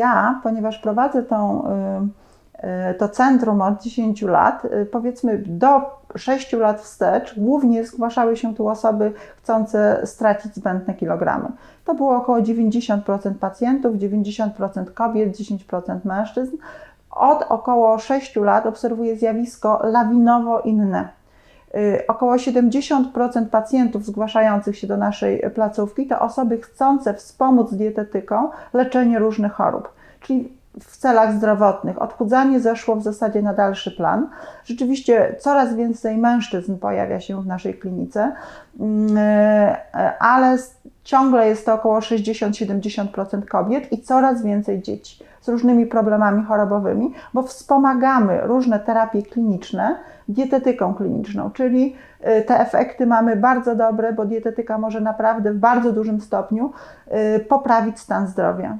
Ja, ponieważ prowadzę tą, y, y, to centrum od 10 lat, y, powiedzmy do 6 lat wstecz, głównie zgłaszały się tu osoby chcące stracić zbędne kilogramy. To było około 90% pacjentów, 90% kobiet, 10% mężczyzn. Od około 6 lat obserwuję zjawisko lawinowo inne. Y, Około 70% pacjentów zgłaszających się do naszej placówki to osoby chcące wspomóc dietetyką leczenie różnych chorób, czyli w celach zdrowotnych. Odchudzanie zeszło w zasadzie na dalszy plan. Rzeczywiście coraz więcej mężczyzn pojawia się w naszej klinice, mm, y, ale ciągle jest to około 60-70% kobiet i coraz więcej dzieci z różnymi problemami chorobowymi, bo wspomagamy różne terapie kliniczne dietetyką kliniczną, czyli y, te efekty mamy bardzo dobre, bo dietetyka może naprawdę w bardzo dużym stopniu y, poprawić stan zdrowia.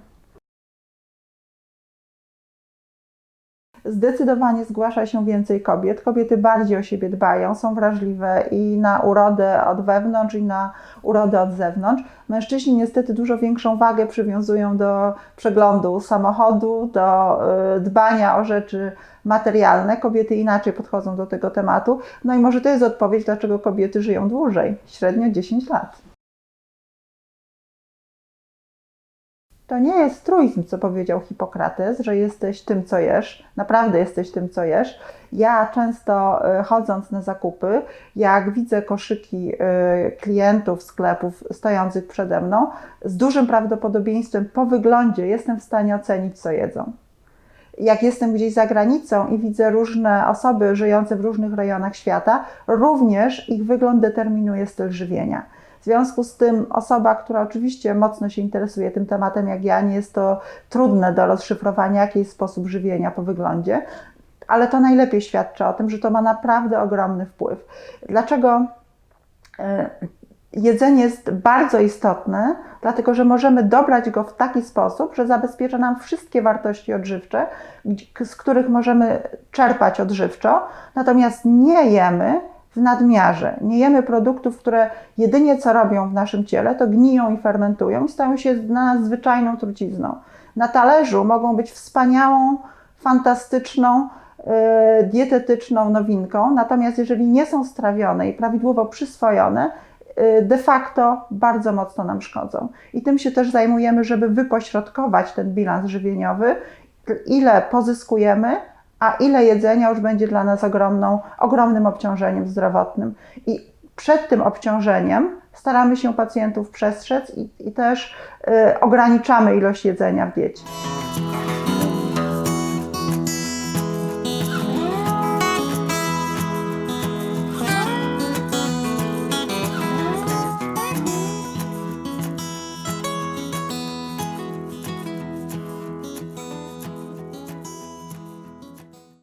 Zdecydowanie zgłasza się więcej kobiet. Kobiety bardziej o siebie dbają, są wrażliwe i na urodę od wewnątrz, i na urodę od zewnątrz. Mężczyźni niestety dużo większą wagę przywiązują do przeglądu samochodu, do y, dbania o rzeczy materialne. Kobiety inaczej podchodzą do tego tematu. No i może to jest odpowiedź, dlaczego kobiety żyją dłużej, średnio 10 lat. To nie jest truizm, co powiedział Hipokrates, że jesteś tym, co jesz. Naprawdę jesteś tym, co jesz. Ja często y, chodząc na zakupy, jak widzę koszyki y, klientów sklepów stojących przede mną, z dużym prawdopodobieństwem po wyglądzie jestem w stanie ocenić, co jedzą. Jak jestem gdzieś za granicą i widzę różne osoby żyjące w różnych rejonach świata, również ich wygląd determinuje styl żywienia. W związku z tym osoba, która oczywiście mocno się interesuje tym tematem, jak ja, nie jest to trudne do rozszyfrowania, jaki jest sposób żywienia po wyglądzie, ale to najlepiej świadczy o tym, że to ma naprawdę ogromny wpływ. Dlaczego e, jedzenie jest bardzo istotne? Dlatego, że możemy dobrać go w taki sposób, że zabezpiecza nam wszystkie wartości odżywcze, z których możemy czerpać odżywczo, natomiast nie jemy w nadmiarze. Nie jemy produktów, które jedynie co robią w naszym ciele, to gniją i fermentują i stają się dla nas zwyczajną trucizną. Na talerzu mogą być wspaniałą, fantastyczną, e, dietetyczną nowinką, natomiast jeżeli nie są strawione i prawidłowo przyswojone, de facto bardzo mocno nam szkodzą. I tym się też zajmujemy, żeby wypośrodkować ten bilans żywieniowy, ile pozyskujemy, a ile jedzenia już będzie dla nas ogromną, ogromnym obciążeniem zdrowotnym. I przed tym obciążeniem staramy się pacjentów przestrzec i, i też y, ograniczamy ilość jedzenia w diecie.